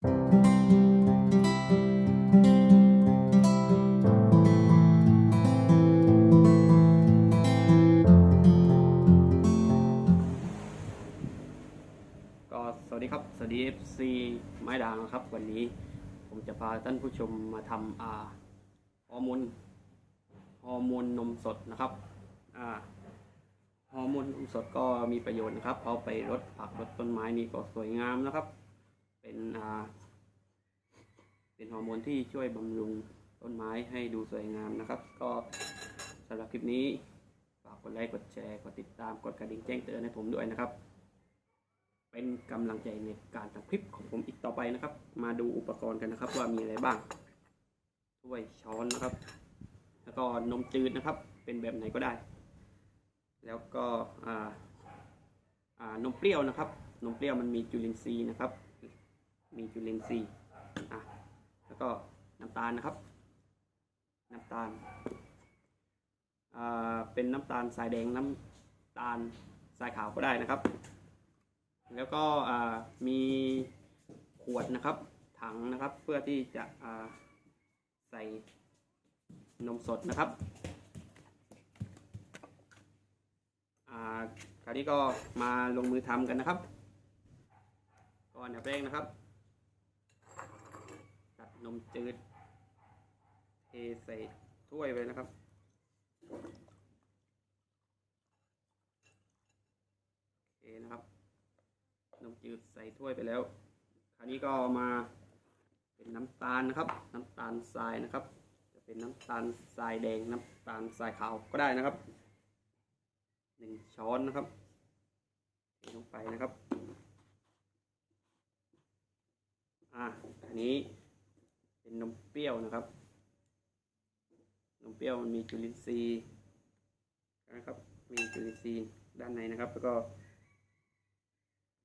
ก็สวัสดีครับ สวัสดี FC ไม้ด่างนะครับ วันนี้ผมจะพาท่านผู้ชมมาทำอ่าฮอร์โมนฮอร์โมนนมสดนะครับอ่าฮอร์โมนนมสดก็มีประโยชน์นะครับ เอาไปลดผักลดต้นไม้นี่ก็สวยงามนะครับ เป็นอ่าเป็นฮอร์โมนที่ช่วยบำรุงต้นไม้ให้ดูสวยงามนะครับ ก็สำหรับคลิปนี้ฝากกดไลค์กดแชร์กดติดตามกดกระดิ่งแจ้งเตือนให้ผมด้วยนะครับ เป็นกำลังใจในการทำคลิปของผมอีกต่อไปนะครับ มาดูอุปกรณ์กันนะครับ ว่ามีอะไรบ้างถ้วยช้อนนะครับ แล้วก็นมจืดนะครับ เป็นแบบไหนก็ได้ แล้วก็อ่าอ่านมเปรี้ยวนะครับ นมเปรี้ยวมันมีจุลินทรีย์นะครับ มีจุลินทรีย์อะแล้วก็น้ำตาลนะครับ น้ำตาลอ่าเป็นน้ำตาลทรายแดงน้ำตาลทรายขาวก็ได้นะครับ แล้วก็อ่ามีขวดนะครับ ถังนะครับเพื่อที่จะอ่าใส่นมสดนะครับอ่าคราวนี้ก็มาลงมือทำกันนะครับ ก่อนอันดับแรกนะครับ นมจืด เทใส่ถ้วยไปนะครับ โอเคนะครับ นมจืดใส่ถ้วยไปแล้ว คราวนี้ก็มาเป็นน้ำตาลนะครับ น้ำตาลทรายนะครับ จะเป็นน้ำตาลทรายแดงน้ำตาลทรายขาวก็ได้นะครับหนึ่งช้อนนะครับเทลงไปนะครับ อะอันนี้ เป็นนมเปรี้ยวนะครับ นมเปรี้ยวมันมีจุลินทรีย์นะครับ มีจุลินทรีย์ด้านในนะครับ แล้วก็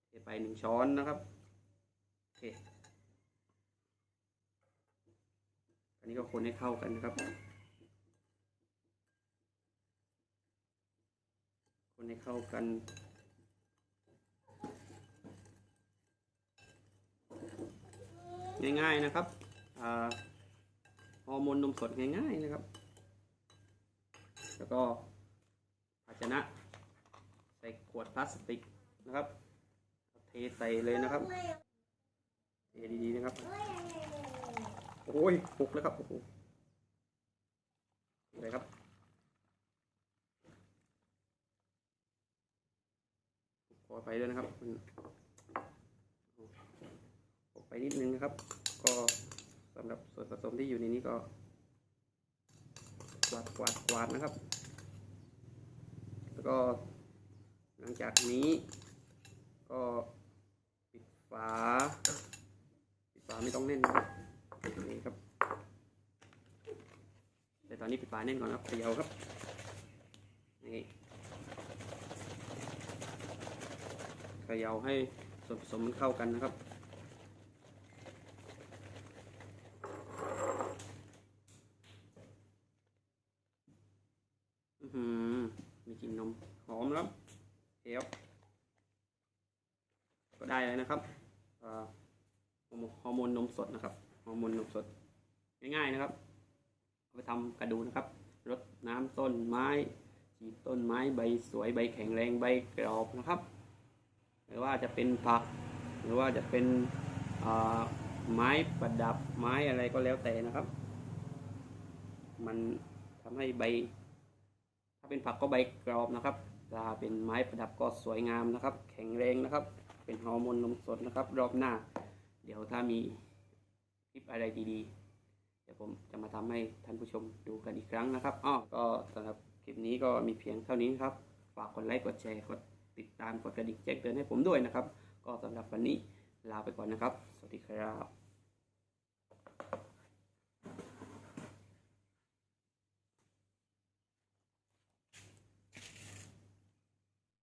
เทไปหนึ่งช้อนนะครับโอเคอันนี้ก็คนให้เข้ากันนะครับคนให้เข้ากัน ง่ายๆนะครับ ฮอร์โมนนมสดง่ายๆนะครับ แล้วก็ภาชนะ ใส่ขวดพลาสติกนะครับ เทใส่เลยนะครับเทดีๆนะครับโอ้ยปุกแล้วครับโอ้โหเลยครับขอไปด้วยนะครับมันออกไปนิดนึงนะครับ ก็ สำหรับส่วนผสมที่อยู่ในนี้ก็กวาดกวาดกวาดนะครับ แล้วก็หลังจากนี้ ก็ปิดฝา ปิดฝาไม่ต้องแน่นนะครับนี่ครับ แต่ตอนนี้ปิดฝาแน่นก่อนครับเขย่าครับนี่เขย่าให้ส่วนผสมมันเข้ากันนะครับ อือหือมีกลิ่นนม หอมแล้วเดี๋ยวก็ได้เลยนะครับฮอร์โมนนมสดนะครับฮอร์โมนนมสดง่ายๆนะครับเอาไปทำกระดูนะครับรดน้ำต้นไม้ฉีดต้นไม้ใบสวยใบแข็งแรงใบกรอบนะครับ หรือว่าจะเป็นผัก หรือว่าจะเป็นไม้ประดับไม้อะไรก็แล้วแต่นะครับ มันทำให้ใบ ถ้าเป็นผักก็ใบกรอบนะครับถ้าเป็นไม้ประดับก็สวยงามนะครับ แข็งแรงนะครับ เป็นฮอร์โมนนมสดนะครับ รอบหน้า เดี๋ยวถ้ามีคลิปอะไรดีๆ เดี๋ยวผมจะมาทำให้ท่านผู้ชมดูกันอีกครั้งนะครับอ้อก็สำหรับคลิปนี้ก็มีเพียงเท่านี้ครับ ฝากกดไลค์กดแชร์กดติดตามกดกระดิ่งแจ้งเตือนให้ผมด้วยนะครับ ก็สำหรับวันนี้ลาไปก่อนนะครับ สวัสดีครับ